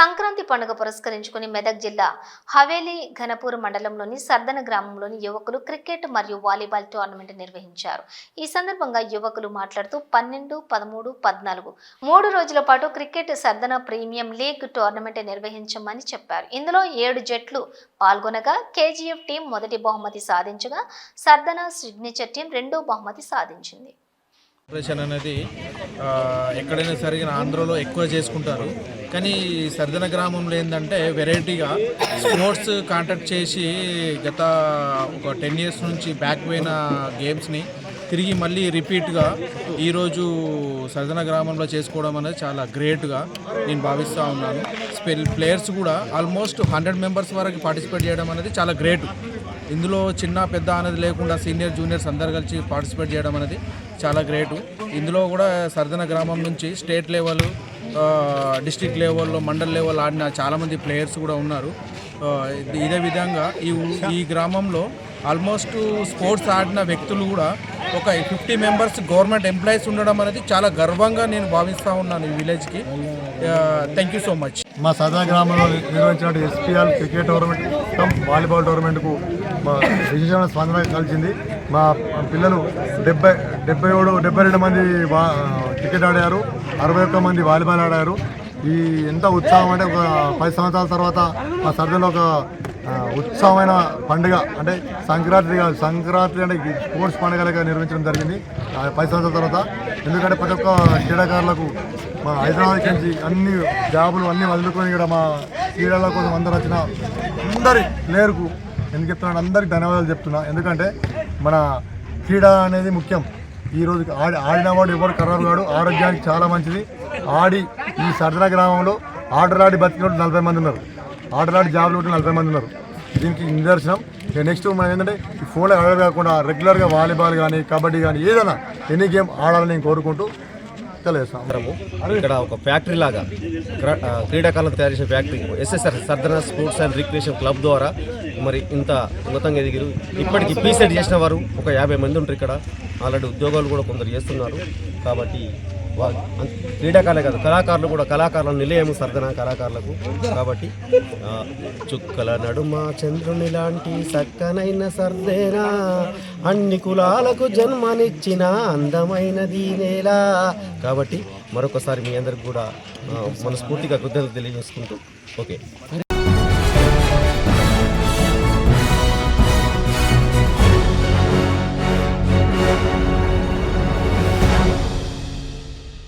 సంక్రాంతి పండుగ పురస్కరించుకుని మెదక్ జిల్లా హవేలీ ఘనపూర్ మండలంలోని సర్దన గ్రామంలోని యువకులు క్రికెట్ మరియు వాలీబాల్ టోర్నమెంట్ నిర్వహించారు. ఈ సందర్భంగా యువకులు మాట్లాడుతూ పన్నెండు పదమూడు పద్నాలుగు మూడు రోజుల పాటు cricket Sardana premium league tournament నిర్వహించమని చెప్పారు. ఇందులో ఏడు జట్లు పాల్గొనగా కేజీఎఫ్ టీం మొదటి బహుమతి సాధించగా సర్దన సిగ్నేచర్ టీం రెండో బహుమతి సాధించింది. ఆపరేషన్ అనేది ఎక్కడైనా సరిగిన ఆంధ్రలో ఎక్కువ చేసుకుంటారు. కానీ సర్దన గ్రామంలో ఏంటంటే వెరైటీగా స్పోర్ట్స్ కాంటాక్ట్ చేసి గత ఒక టెన్ ఇయర్స్ నుంచి బ్యాక్ పోయిన గేమ్స్ని తిరిగి మళ్ళీ రిపీట్గా ఈరోజు సర్దన గ్రామంలో చేసుకోవడం అనేది చాలా గ్రేట్గా నేను భావిస్తూ ఉన్నాను. ప్లేయర్స్ కూడా ఆల్మోస్ట్ హండ్రెడ్ మెంబర్స్ వరకు పార్టిసిపేట్ చేయడం అనేది చాలా గ్రేట్. ఇందులో చిన్న పెద్ద అనేది లేకుండా సీనియర్ జూనియర్స్ అందరు కలిసి పార్టిసిపేట్ చేయడం అనేది చాలా గ్రేటు. ఇందులో కూడా సర్దన గ్రామం నుంచి స్టేట్ లెవెల్ డిస్టిక్ లెవెల్లో మండల్ లెవెల్ ఆడిన చాలామంది ప్లేయర్స్ కూడా ఉన్నారు. ఇదే విధంగా ఈ ఈ గ్రామంలో ఆల్మోస్ట్ స్పోర్ట్స్ ఆడిన వ్యక్తులు కూడా ఒక ఫిఫ్టీ మెంబర్స్ గవర్నమెంట్ ఎంప్లాయీస్ ఉండడం అనేది చాలా గర్వంగా నేను భావిస్తూ ఉన్నాను ఈ విలేజ్కి. థ్యాంక్ యూ సో మచ్ మా సదా గ్రామంలో నిర్వహించిన ఎస్పీఎల్ క్రికెట్ టోర్నమెంట్ వాలీబాల్ టోర్నమెంట్కు మా విశేషమైన స్పందన కలిసింది. మా పిల్లలు డెబ్బై డెబ్బై ఏడు డెబ్బై రెండు మంది వా క్రికెట్ ఆడారు అరవై ఒక్క మంది వాలీబాల్ ఆడారు. ఈ ఎంత ఉత్సాహం అంటే ఒక పది సంవత్సరాల తర్వాత మా సర్దలో ఒక ఉత్సవమైన ఉత్సాహమైన పండుగ అంటే సంక్రాంతి కాదు సంక్రాంతి అంటే స్పోర్ట్స్ పండుగలుగా నిర్వహించడం జరిగింది ఆ, పది సంవత్సరాల తర్వాత. ఎందుకంటే ప్రతి ఒక్క క్రీడాకారులకు మా హైదరాబాద్ నుంచి అన్ని జాబులు అన్నీ వదులుకొని కూడా మా క్రీడల కోసం అందరు వచ్చిన అందరి ప్లేయర్కు ఎందుకు చెప్తున్నాను అందరికి ధన్యవాదాలు చెప్తున్నా. ఎందుకంటే మన క్రీడ అనేది ముఖ్యం. ఈ ఆడి ఆడినవాడు ఎవరు కర్రారు కాడు ఆరోగ్యానికి చాలా మంచిది. ఆడి ఈ సర్దన గ్రామంలో ఆటలాడి బతికినట్టు నలభై మంది ఉన్నారు. ఆటలాడి జాబ్లు ఉంటే నలభై మంది ఉన్నారు. దీనికి నిదర్శనం. నెక్స్ట్ మనం ఏంటంటే ఈ ఫోన్లో ఆడే కాకుండా రెగ్యులర్గా వాలీబాల్ కానీ కబడ్డీ కానీ ఏదైనా ఎనీ గేమ్ ఆడాలని నేను కోరుకుంటూ తెలియజేస్తాను అందరము. ఇక్కడ ఒక ఫ్యాక్టరీ లాగా క్ర- ఆ, క్రీడాకారులను తయారు చేసే factory. SSR Sardana sports and recreation club ద్వారా మరి ఇంత ఉన్నతంగా ఎదిగిరు. ఇప్పటికి పీసెట్ చేసిన వారు ఒక యాభై మంది ఉంటారు ఇక్కడ. ఆల్రెడీ ఉద్యోగాలు కూడా కొందరు చేస్తున్నారు. కాబట్టి క్రీడాకారులే కాదు కళాకారులు కూడా కళాకారుల నిలయము సర్దన కళాకారులకు. కాబట్టి చుక్కల నడుమ చంద్రుని లాంటి సక్కనైన సర్దేనా అన్ని కులాలకు జన్మనిచ్చిన అందమైనది నేలా. కాబట్టి మరొకసారి మీ అందరికి కూడా మనస్ఫూర్తిగా కృతజ్ఞతలు తెలియజేసుకుంటూ ఓకే.